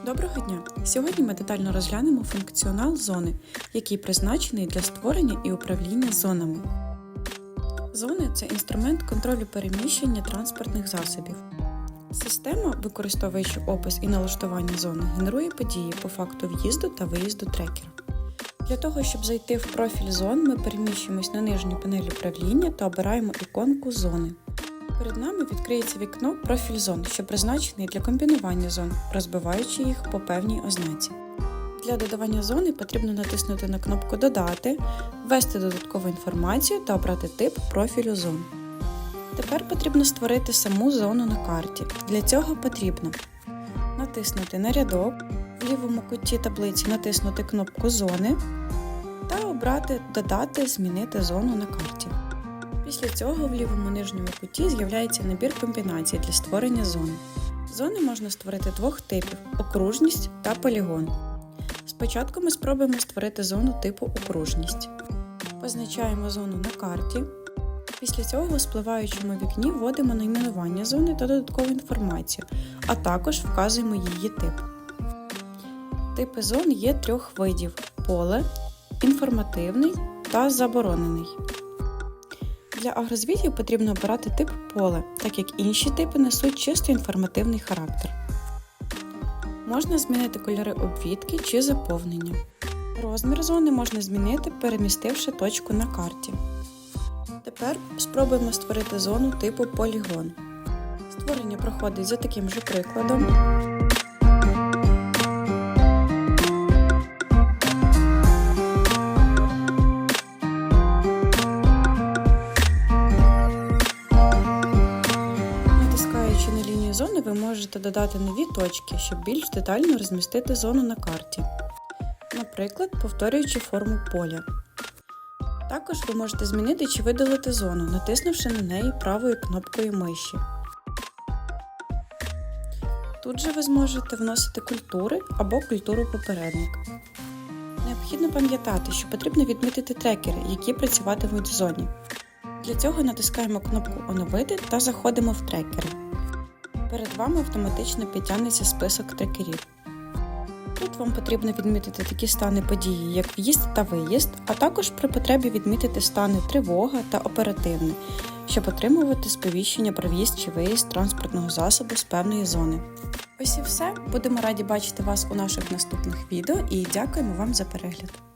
Доброго дня! Сьогодні ми детально розглянемо функціонал зони, який призначений для створення і управління зонами. Зони це інструмент контролю переміщення транспортних засобів. Система, використовуючи опис і налаштування зони, генерує події по факту в'їзду та виїзду трекера. Для того, щоб зайти в профіль зон, ми переміщуємось на нижню панель управління та обираємо іконку зони. Перед нами відкриється вікно профіль зон, що призначений для комбінування зон, розбиваючи їх по певній ознаці. Для додавання зони потрібно натиснути на кнопку Додати, ввести додаткову інформацію та обрати тип профілю зон. Тепер потрібно створити саму зону на карті. Для цього потрібно натиснути на рядок, в лівому куті таблиці натиснути кнопку Зони та обрати Додати Змінити зону на карті. Після цього в лівому нижньому куті з'являється набір комбінацій для створення зони. Зони можна створити двох типів окружність та полігон. Спочатку ми спробуємо створити зону типу окружність. Позначаємо зону на карті. Після цього у спливаючому вікні вводимо найменування зони та додаткову інформацію, а також вказуємо її тип. Типи зон є трьох видів: поле, інформативний та заборонений. Для агрозвітів потрібно обирати тип поле, так як інші типи несуть чисто інформативний характер. Можна змінити кольори обвідки чи заповнення. Розмір зони можна змінити, перемістивши точку на карті. Тепер спробуємо створити зону типу полігон. Створення проходить за таким же прикладом. На лінію зони, ви можете додати нові точки, щоб більш детально розмістити зону на карті. Наприклад, повторюючи форму поля. Також ви можете змінити чи видалити зону, натиснувши на неї правою кнопкою миші. Тут же ви зможете вносити культури або культуру попередник. Необхідно пам'ятати, що потрібно відмітити трекери, які працюватимуть в зоні. Для цього натискаємо кнопку Оновити та заходимо в трекери. Перед вами автоматично підтягнеться список трекерів. Тут вам потрібно відмітити такі стани події, як в'їзд та виїзд, а також при потребі відмітити стани тривога та оперативне, щоб отримувати сповіщення про в'їзд чи виїзд транспортного засобу з певної зони. Ось і все. Будемо раді бачити вас у наших наступних відео і дякуємо вам за перегляд.